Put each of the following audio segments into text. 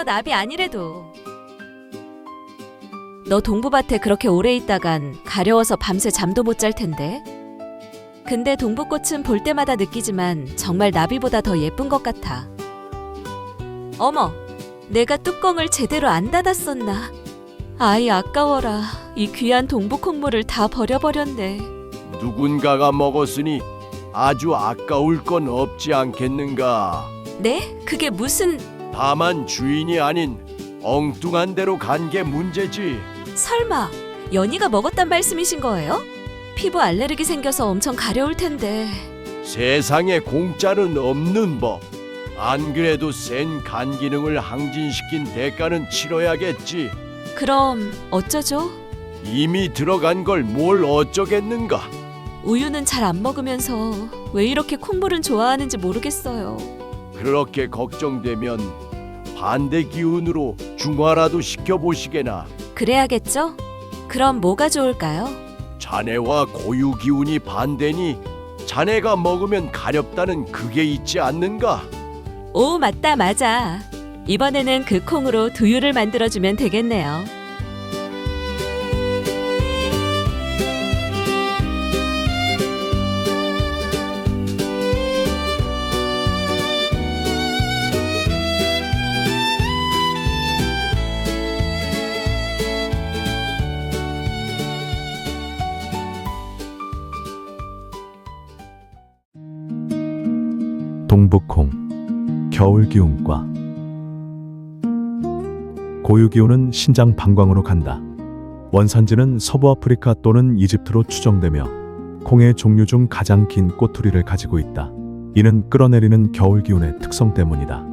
그거 나비 아니래도. 너 동부밭에 그렇게 오래 있다간 가려워서 밤새 잠도 못 잘 텐데. 근데 동부꽃은 볼 때마다 느끼지만 정말 나비보다 더 예쁜 것 같아. 어머, 내가 뚜껑을 제대로 안 닫았었나? 아이 아까워라. 이 귀한 동부 콩물을 다 버려버렸네. 누군가가 먹었으니 아주 아까울 건 없지 않겠는가. 네? 그게 무슨 다만 주인이 아닌 엉뚱한 대로 간 게 문제지. 설마 연희가 먹었단 말씀이신 거예요? 피부 알레르기 생겨서 엄청 가려울 텐데. 세상에 공짜는 없는 법. 안 그래도 센 간 기능을 항진시킨 대가는 치러야겠지. 그럼 어쩌죠? 이미 들어간 걸 뭘 어쩌겠는가. 우유는 잘 안 먹으면서 왜 이렇게 콩물은 좋아하는지 모르겠어요. 그렇게 걱정되면 반대 기운으로 중화라도 시켜보시게나. 그래야겠죠? 그럼 뭐가 좋을까요? 자네와 고유 기운이 반대니 자네가 먹으면 가렵다는 그게 있지 않는가? 오, 맞다, 맞아. 이번에는 그 콩으로 두유를 만들어주면 되겠네요. 동북콩 겨울 기운과 고유 기운은 신장 방광으로 간다. 원산지는 서부 아프리카 또는 이집트로 추정되며 콩의 종류 중 가장 긴 꼬투리를 가지고 있다. 이는 끌어내리는 겨울 기운의 특성 때문이다.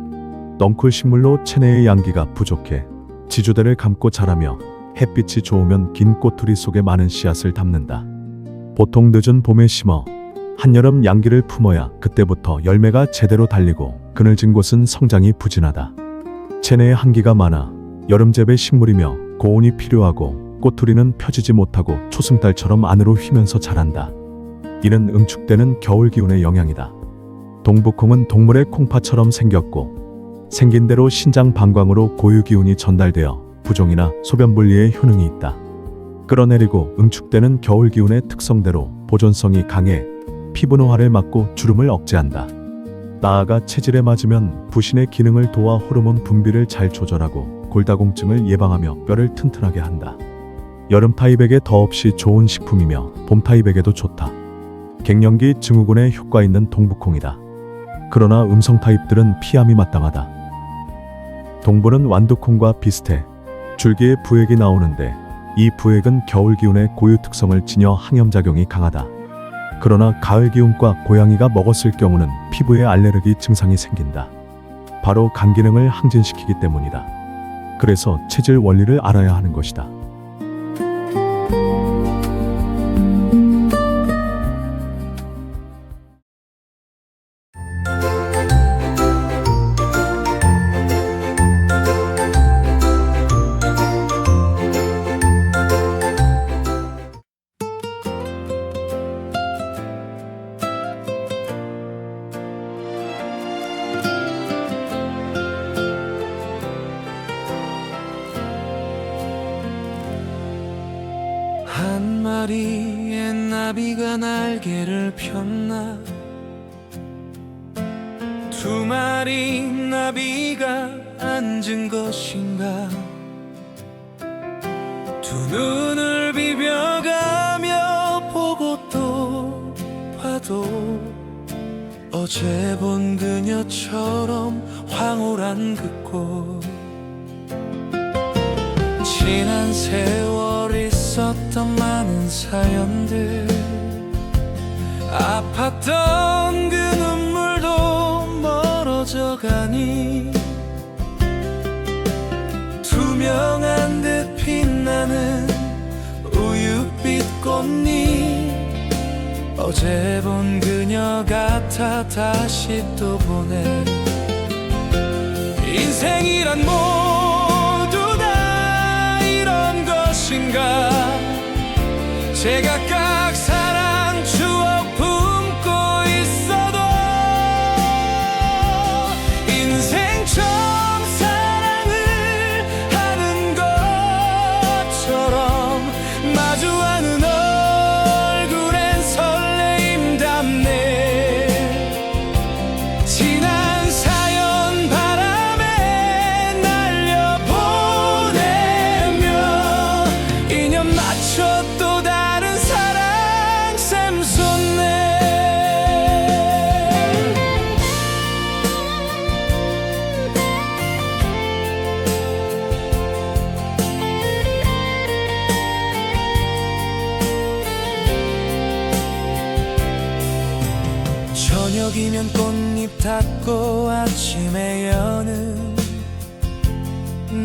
넝쿨 식물로 체내의 양기가 부족해 지주대를 감고 자라며 햇빛이 좋으면 긴 꼬투리 속에 많은 씨앗을 담는다. 보통 늦은 봄에 심어 한여름 양기를 품어야 그때부터 열매가 제대로 달리고 그늘진 곳은 성장이 부진하다. 체내에 한기가 많아 여름 재배 식물이며 고온이 필요하고 꼬투리는 펴지지 못하고 초승달처럼 안으로 휘면서 자란다. 이는 응축되는 겨울 기운의 영향이다. 동북콩은 동물의 콩파처럼 생겼고 생긴 대로 신장 방광으로 고유 기운이 전달되어 부종이나 소변 분리에 효능이 있다. 끌어내리고 응축되는 겨울 기운의 특성대로 보존성이 강해 피부 노화를 막고 주름을 억제한다. 나아가 체질에 맞으면 부신의 기능을 도와 호르몬 분비를 잘 조절하고 골다공증을 예방하며 뼈를 튼튼하게 한다. 여름 타입에게 더없이 좋은 식품이며 봄 타입에게도 좋다. 갱년기 증후군에 효과 있는 동북콩이다. 그러나 음성 타입들은 피함이 마땅하다. 동부는 완두콩과 비슷해 줄기에 부액이 나오는데 이 부액은 겨울 기운의 고유 특성을 지녀 항염작용이 강하다. 그러나 가을 기운과 고양이가 먹었을 경우는 피부에 알레르기 증상이 생긴다. 바로 간 기능을 항진시키기 때문이다. 그래서 체질 원리를 알아야 하는 것이다. 한 마리의 나비가 날개를 폈나? 두 마리 나비가 앉은 것인가? 두 눈을 비벼가며 보고 또 봐도 어제 본 그녀처럼 황홀한 그꽃 지난 세월 있었던 사연들. 아팠던 그 눈물도 멀어져 가니 투명한 듯 빛나는 우유빛 꽃잎. 어제 본 그녀 같아 다시 또 보네 인생이란 모두 다 이런 것인가 제각 즐기면 꽃잎 닫고 아침에 여는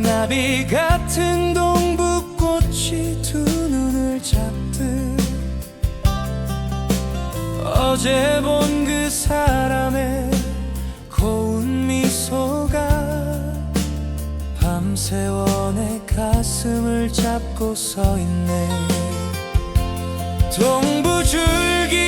나비 같은 동북꽃이 두 눈을 잡듯 어제 본 그 사람의 고운 미소가 밤새워 내 가슴을 잡고 서 있네. 동부줄기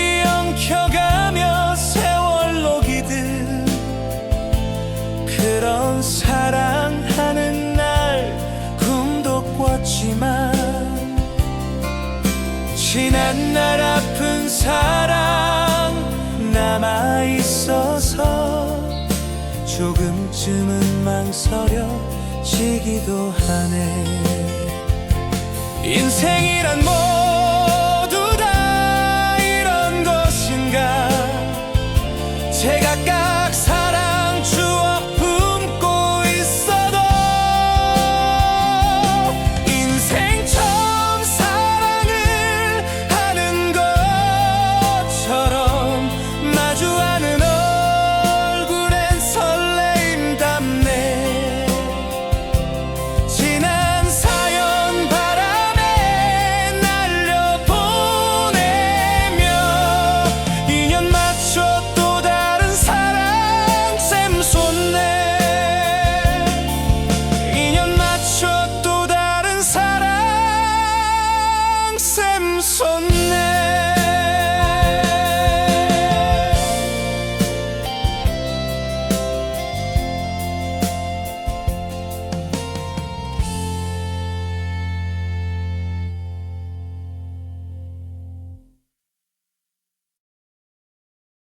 지난 날 아픈 사랑 남아 있어서 조금쯤은 망설여 지기도 하네. 인생이란 뭐